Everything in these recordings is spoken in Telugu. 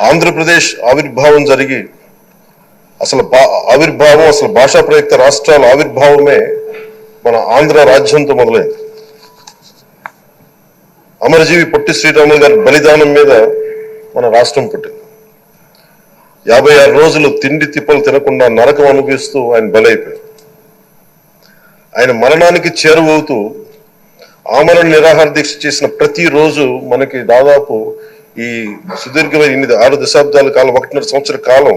ఆంధ్రప్రదేశ్ ఆవిర్భావం జరిగి అసలు ఆవిర్భావం అసలు భాషా ప్రయుక్త రాష్ట్రాల ఆవిర్భావమే మన ఆంధ్ర రాజ్యంతో మొదలైంది. అమరజీవి పొట్టి శ్రీరాములు గారి బలిదానం మీద మన రాష్ట్రం పుట్టింది. యాభై ఆరు రోజులు తిండి తిప్పలు తినకుండా నరకం అనుభవిస్తూ ఆయన బలైపోయారు. ఆయన మరణానికి చేరువవుతూ ఆమరణ నిరాహార దీక్ష చేసిన ప్రతి రోజు మనకి దాదాపు ఈ సుదీర్ఘమైన ఎనిమిది ఆరు దశాబ్దాల కాలం ఒకటిన్నర సంవత్సర కాలం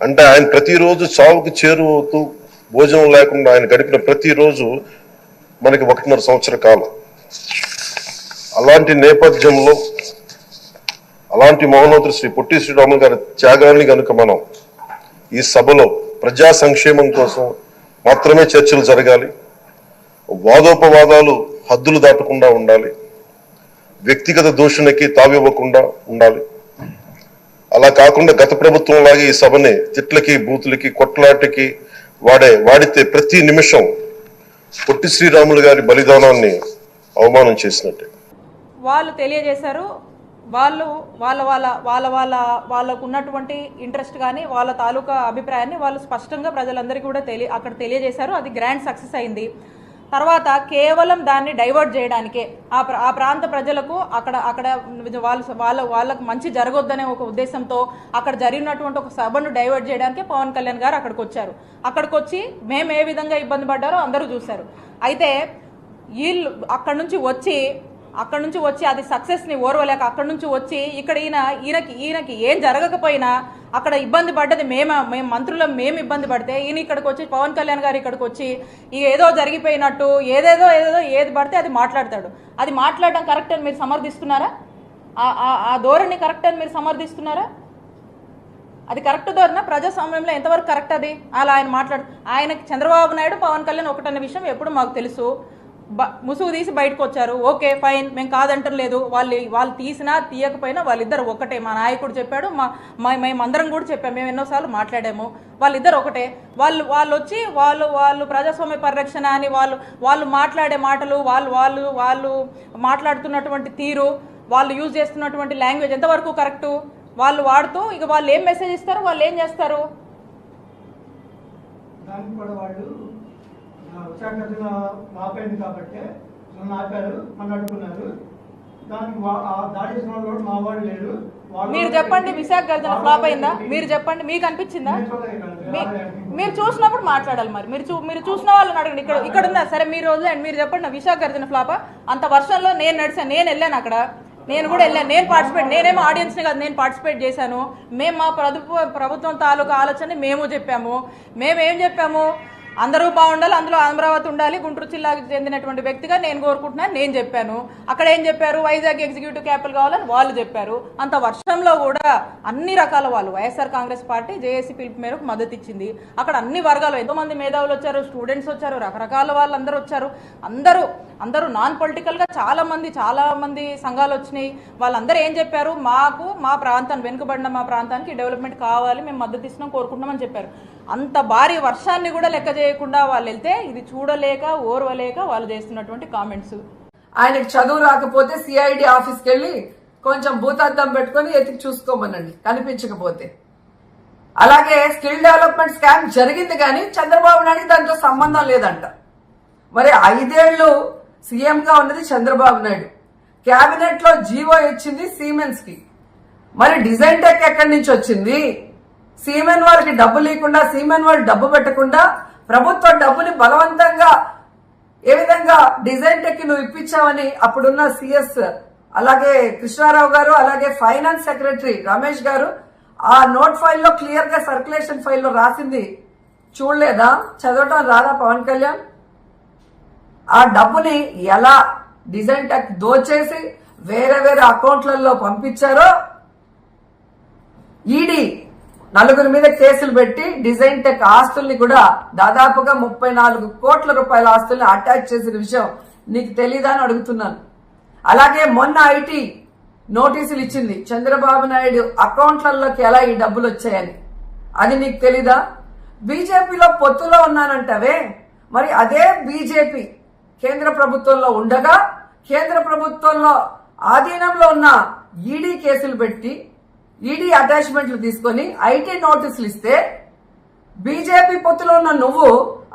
అంటే ఆయన ప్రతిరోజు చావుకు చేరువవుతూ భోజనం లేకుండా ఆయన గడిపిన ప్రతిరోజు మనకి ఒకటిన్నర సంవత్సర కాలం. అలాంటి నేపథ్యంలో అలాంటి మహోన్నతుడు శ్రీ పొట్టి శ్రీరాములు గారి త్యాగాన్ని కనుక మనం ఈ సభలో ప్రజా సంక్షేమం కోసం మాత్రమే చర్చలు జరగాలి వాదోపవాదాలు హద్దులు దాటకుండా ఉండాలి వ్యక్తిగత దూషణకి తావివ్వకుండా ఉండాలి. అలా కాకుండా గత ప్రభుత్వం లాగే ఈ సభని తిట్లకి బూతులకి కొట్లాటకి వాడే వాడితే ప్రతి నిమిషం పొట్టి శ్రీరాములు గారి బలిదానాన్ని అవమానం చేసినట్టే. వాళ్ళు తెలియజేశారు వాళ్ళు వాళ్ళ వాళ్ళ వాళ్ళ వాళ్ళ వాళ్ళకు ఉన్నటువంటి ఇంట్రెస్ట్ కానీ వాళ్ళ తాలూకా అభిప్రాయాన్ని వాళ్ళు స్పష్టంగా ప్రజలందరికీ కూడా తెలియ అక్కడ తెలియజేశారు. అది గ్రాండ్ సక్సెస్ అయింది. తర్వాత కేవలం దాన్ని డైవర్ట్ చేయడానికే. ఆ ఆ ప్రాంత ప్రజలకు అక్కడ అక్కడ వాళ్ళ వాళ్ళ వాళ్ళకు మంచి జరగొద్దనే ఒక ఉద్దేశంతో అక్కడ జరిగినటువంటి ఒక సభను డైవర్ట్ చేయడానికి పవన్ కళ్యాణ్ గారు అక్కడికి వచ్చారు అక్కడికి వచ్చి మేము ఏ విధంగా ఇబ్బంది పడ్డారో అందరూ చూశారు. అయితే వీళ్ళు అక్కడ నుంచి వచ్చి అక్కడ నుంచి వచ్చి అది సక్సెస్ని ఓర్వలేక అక్కడ నుంచి వచ్చి ఇక్కడ ఈయన ఈయనకి ఈయనకి ఏం జరగకపోయినా అక్కడ ఇబ్బంది పడ్డది మేమే మేము మంత్రులం మేము ఇబ్బంది పడితే ఈయన ఇక్కడికి వచ్చి పవన్ కళ్యాణ్ గారు ఇక్కడికి వచ్చి ఇక ఏదో జరిగిపోయినట్టు ఏదేదో ఏదేదో ఏది పడితే అది మాట్లాడతాడు. అది మాట్లాడడం కరెక్ట్ అని మీరు సమర్థిస్తున్నారా? ఆ- ఆ- ధోరణి కరెక్ట్ అని మీరు సమర్థిస్తున్నారా? అది కరెక్ట్ ధోరణ ప్రజాస్వామ్యంలో ఎంతవరకు కరెక్ట్ అది? అలా ఆయన మాట్లాడు ఆయనకి చంద్రబాబు నాయుడు పవన్ కళ్యాణ్ ఒకటన్న విషయం ఎప్పుడు మాకు తెలుసు. ముసుగు తీసి బయటకు వచ్చారు ఓకే ఫైన్ మేము కాదంటం లేదు వాళ్ళు వాళ్ళు తీసినా తీయకపోయినా వాళ్ళిద్దరు ఒకటే. మా నాయకుడు చెప్పాడు మా మా- మేమందరం కూడా చెప్పాము మేము ఎన్నోసార్లు మాట్లాడాము. వాళ్ళిద్దరు ఒకటే. వాళ్ళు వాళ్ళు వచ్చి వాళ్ళు వాళ్ళు ప్రజాస్వామ్య పరిరక్షణ అని వాళ్ళు వాళ్ళు మాట్లాడే మాటలు వాళ్ళు వాళ్ళు వాళ్ళు మాట్లాడుతున్నటువంటి తీరు వాళ్ళు యూజ్ చేస్తున్నటువంటి లాంగ్వేజ్ ఎంతవరకు కరెక్టు? వాళ్ళు వాడుతూ ఇక వాళ్ళు ఏం మెసేజ్ ఇస్తారు? వాళ్ళు ఏం చేస్తారు? ఆపైంది కాబట్టి నన్ను ఆపారు నన్ను అడ్డుకున్నారు. దానికి వా- ఆ దాడి చేసిన వాళ్ళు కూడా మా వాళ్ళు లేరు. వాళ్ళు మీరు చెప్పండి విశాఖ గర్జన ఫ్లాప్ అయిందా? మీరు చెప్పండి మీకు అనిపించిందా? మీరు చూసినప్పుడు మాట్లాడాలి మరి. మీరు చూ మీరు చూసిన వాళ్ళని అడగండి. ఇక్కడ ఇక్కడ ఉందా? సరే మీరు వదిలేండి మీరు చెప్పండి విశాఖ గర్జన ఫ్లాప? అంత వర్షంలో నేను నడిచాను నేను వెళ్ళాను అక్కడ. నేను కూడా వెళ్ళాను. నేను పార్టిసిపేట్ నేనేమో ఆడియన్స్ని కాదు నేను పార్టిసిపేట్ చేశాను. మేము మా ప్రభుత్వ ప్రభుత్వం తాలూకా ఆలోచన మేము చెప్పాము. మేము ఏం చెప్పాము? అందరూ బాగుండాలి అందులో అమరావతి ఉండాలి గుంటూరు జిల్లాకు చెందినటువంటి వ్యక్తిగా నేను కోరుకుంటున్నాను నేను చెప్పాను. అక్కడ ఏం చెప్పారు? వైజాగ్ ఎగ్జిక్యూటివ్ క్యాపిటల్ కావాలని వాళ్ళు చెప్పారు. అంత వర్షంలో కూడా అన్ని రకాల వాళ్ళు వైఎస్ఆర్ కాంగ్రెస్ పార్టీ జేఏసీ పిలుపు మేరకు మద్దతు ఇచ్చింది. అక్కడ అన్ని వర్గాలు ఎంతో మంది మేధావులు వచ్చారు స్టూడెంట్స్ వచ్చారు రకరకాల వాళ్ళు అందరూ వచ్చారు. అందరూ అందరూ నాన్ పొలిటికల్గా చాలామంది చాలా మంది చాలా మంది సంఘాలు వచ్చినాయి. వాళ్ళందరూ ఏం చెప్పారు? మాకు మా ప్రాంతాన్ని వెనుకబడిన మా ప్రాంతానికి డెవలప్మెంట్ కావాలి మేము మద్దతు ఇస్తున్నాం కోరుకుంటున్నామని చెప్పారు. అంత భారీ వర్షాన్ని కూడా లెక్క చేయకుండా వాళ్ళు వెళ్తే ఇది చూడలేక ఓర్వలేక వాళ్ళు చేస్తున్నటువంటి కామెంట్స్ ఆయనకి చదువు రాకపోతే సిఐడి ఆఫీస్కి వెళ్ళి కొంచెం భూతార్థం పెట్టుకొని ఎతికి చూసుకోమనండి. కనిపించకపోతే. అలాగే స్కిల్ డెవలప్మెంట్ స్కామ్ జరిగింది కానీ చంద్రబాబు నాయుడికి దాంతో సంబంధం లేదంట. మరి ఐదేళ్ళు సీఎంగా ఉన్నది చంద్రబాబు నాయుడు. క్యాబినెట్లో జీవో ఇచ్చింది సీమెన్స్కి మరి డిజైన్ టెక్ ఎక్కడి నుంచి వచ్చింది? సీమెన్ వాళ్ళకి డబ్బు లేకుండా సీమెన్ వాళ్ళు డబ్బు పెట్టకుండా ప్రభుత్వ డబ్బుని బలవంతంగా ఏ విధంగా డిజైన్ టెక్ నువ్వు ఇప్పించావని అప్పుడున్న సిఎస్ అలాగే కృష్ణారావు గారు అలాగే ఫైనాన్స్ సెక్రటరీ రమేష్ గారు ఆ నోట్ ఫైల్లో క్లియర్గా సర్క్యులేషన్ ఫైల్లో రాసింది. చూడలేదా? చదవటం రాదా పవన్ కళ్యాణ్? ఆ డబ్బుని ఎలా డిజైన్ టెక్ దోచేసి వేరే వేరే అకౌంట్లలో పంపించారో ఈడీ నలుగురి మీద కేసులు పెట్టి డిజైన్ టెక్ ఆస్తుల్ని కూడా దాదాపుగా ముప్పై నాలుగు కోట్ల రూపాయల ఆస్తుల్ని అటాచ్ చేసిన విషయం నీకు తెలీదా అని అడుగుతున్నాను. అలాగే మొన్న ఐటీ నోటీసులు ఇచ్చింది చంద్రబాబు నాయుడు అకౌంట్లలోకి ఎలా ఈ డబ్బులు వచ్చాయని. అది నీకు తెలీదా? బీజేపీలో పొత్తులో ఉన్నానంటవే? మరి అదే బీజేపీ కేంద్ర ప్రభుత్వంలో ఉండగా కేంద్ర ప్రభుత్వంలో ఆధీనంలో ఉన్న ఈడీ కేసులు పెట్టి ఈడీ అటాచ్మెంట్లు తీసుకొని ఐటీ నోటీసులు ఇస్తే బీజేపీ పొత్తులో ఉన్న నువ్వు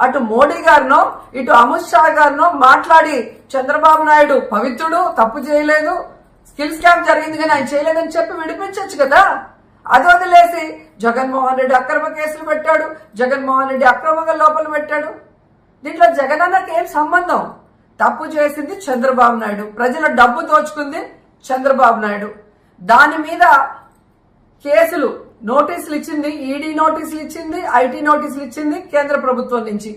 అటు మోడీ గారినో ఇటు అమిత్ షా గారినో మాట్లాడి చంద్రబాబు నాయుడు పవిత్రుడు తప్పు చేయలేదు స్కిల్ స్కామ్ జరిగింది కానీ ఆయన చేయలేదని చెప్పి విడిపించవచ్చు కదా. అది వదిలేసి జగన్మోహన్ రెడ్డి అక్రమ కేసులు పెట్టాడు జగన్మోహన్ రెడ్డి అక్రమంగా లోపల పెట్టాడు. దీంట్లో జగనన్నకి ఏం సంబంధం? తప్పు చేసింది చంద్రబాబు నాయుడు ప్రజల డబ్బు దోచుకుంది చంద్రబాబు నాయుడు. దాని మీద కేసులు నోటీసులు ఇచ్చింది ఈడీ నోటీసులు ఇచ్చింది ఐటీ నోటీసులు ఇచ్చింది కేంద్ర ప్రభుత్వం నుంచి.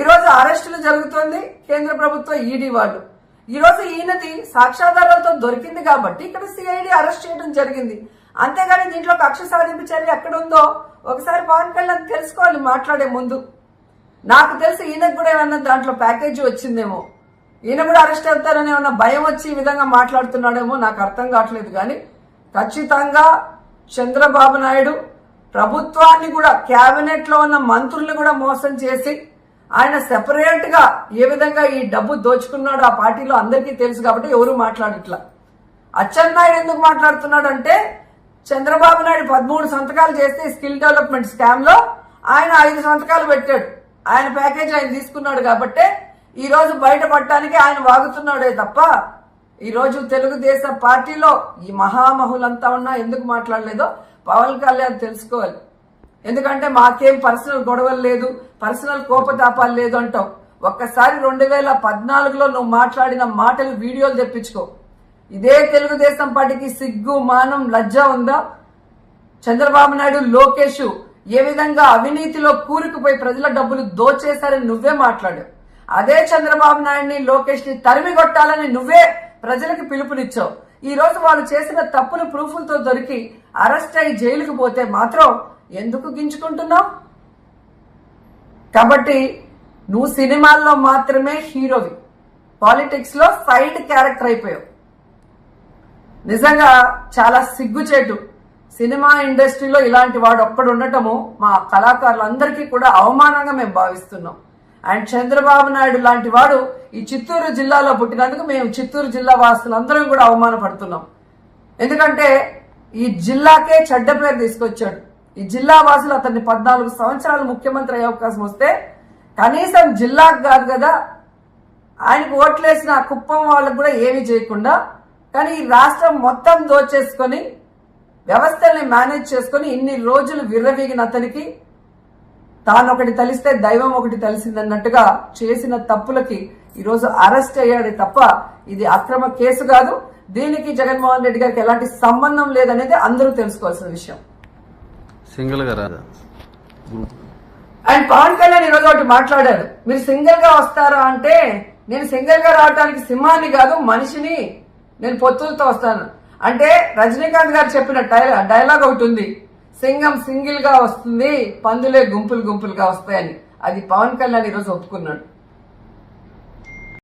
ఈరోజు అరెస్టులు జరుగుతోంది కేంద్ర ప్రభుత్వం ఈడీ వాళ్ళు. ఈరోజు ఈయనది సాక్ష్యాధారాలతో దొరికింది కాబట్టి ఇక్కడ సిఐడి అరెస్ట్ చేయడం జరిగింది. అంతేగాని దీంట్లో కక్ష సాధింపు చర్య ఒకసారి పవన్ కళ్యాణ్ తెలుసుకోవాలి మాట్లాడే ముందు. నాకు తెలిసి ఈయనకు కూడా ఏమన్నా దాంట్లో ప్యాకేజీ వచ్చిందేమో. ఈయన కూడా అరెస్ట్ అవుతారని ఏమన్నా భయం వచ్చి ఈ విధంగా మాట్లాడుతున్నాడేమో నాకు అర్థం కావట్లేదు కానీ ఖచ్చితంగా చంద్రబాబు నాయుడు ప్రభుత్వాన్ని కూడా కేబినెట్లో ఉన్న మంత్రుల్ని కూడా మోసం చేసి ఆయన సెపరేట్గా ఏ విధంగా ఈ డబ్బు దోచుకున్నాడు ఆ పార్టీలో అందరికీ తెలుసు కాబట్టి ఎవరు మాట్లాడట్లా. అచ్చెన్నాయుడు ఎందుకు మాట్లాడుతున్నాడు అంటే చంద్రబాబు నాయుడు పదమూడు సంతకాలు చేస్తే స్కిల్ డెవలప్మెంట్ స్కామ్లో ఆయన ఐదు సంతకాలు పెట్టాడు. ఆయన ప్యాకేజ్ ఆయన తీసుకున్నాడు కాబట్టే ఈ రోజు బయటపడటానికి ఆయన వాగుతున్నాడే తప్ప ఈరోజు తెలుగుదేశం పార్టీలో ఈ మహామహులంతా ఉన్నా ఎందుకు మాట్లాడలేదో పవన్ కళ్యాణ్ తెలుసుకోవాలి. ఎందుకంటే మాకేం పర్సనల్ గొడవలు లేదు పర్సనల్ కోపతాపాలు లేదు అంటాం ఒక్కసారి రెండు వేల పద్నాలుగులో నువ్వు మాట్లాడిన మాటలు వీడియోలు తెప్పించుకో. ఇదే తెలుగుదేశం పార్టీకి సిగ్గు మానం లజ్జ ఉందా? చంద్రబాబు నాయుడు లోకేష్ ఏ విధంగా అవినీతిలో కూరుకుపోయి ప్రజల డబ్బులు దోచేశారని నువ్వే మాట్లాడు అదే చంద్రబాబు నాయుడిని లోకేష్ని తరిమి కొట్టాలని నువ్వే ప్రజలకు పిలుపునిచ్చావు. ఈ రోజు వాళ్ళు చేసిన తప్పులు ప్రూఫ్లతో దొరికి అరెస్ట్ అయి జైలుకు పోతే మాత్రం ఎందుకు గించుకుంటున్నావు? కాబట్టి నువ్వు సినిమాల్లో మాత్రమే హీరోవి. పాలిటిక్స్లో సైడ్ క్యారెక్టర్ అయిపోయావు. నిజంగా చాలా సిగ్గుచేటు. సినిమా ఇండస్ట్రీలో ఇలాంటి వాడు ఒక్కడు ఉండటము మా కళాకారులందరికీ కూడా అవమానంగా మేము భావిస్తున్నాం. అండ్ చంద్రబాబు నాయుడు లాంటి వాడు ఈ చిత్తూరు జిల్లాలో పుట్టినందుకు మేము చిత్తూరు జిల్లా వాసులందరం కూడా అవమానపడుతున్నాం. ఎందుకంటే ఈ జిల్లాకే చెడ్డ పేరు తీసుకొచ్చాడు. ఈ జిల్లా వాసులు అతన్ని పద్నాలుగు సంవత్సరాలు ముఖ్యమంత్రి అయ్యే అవకాశం వస్తే కనీసం జిల్లాకు కాదు కదా ఆయనకు ఓట్లేసిన కుప్పం వాళ్ళకు కూడా ఏమీ చేయకుండా కానీ ఈ రాష్ట్రం మొత్తం దోచేసుకొని వ్యవస్థల్ని మేనేజ్ చేసుకొని ఇన్ని రోజులు విర్రవీగిన అతనికి తాను ఒకటి తలిస్తే దైవం ఒకటి తెలిసిందన్నట్టుగా చేసిన తప్పులకి ఈరోజు అరెస్ట్ అయ్యాడే తప్ప ఇది అక్రమ కేసు కాదు. దీనికి జగన్మోహన్ రెడ్డి గారికి ఎలాంటి సంబంధం లేదనేది అందరూ తెలుసుకోవాల్సిన విషయం. సింగిల్గా అండ్ పవన్ కళ్యాణ్ ఈరోజు ఒకటి మాట్లాడారు మీరు సింగిల్గా వస్తారా అంటే నేను సింగిల్గా రావడానికి సింహాన్ని కాదు మనిషిని నేను పొత్తులతో వస్తాను. అంటే రజనీకాంత్ గారు చెప్పిన డైలాగ్ ఒకటి ఉంది. సింగం సింగిల్గా వస్తుంది పందులే గుంపులు గుంపులుగా వస్తాయని. అది పవన్ కళ్యాణ్ ఈరోజు ఒప్పుకున్నాడు.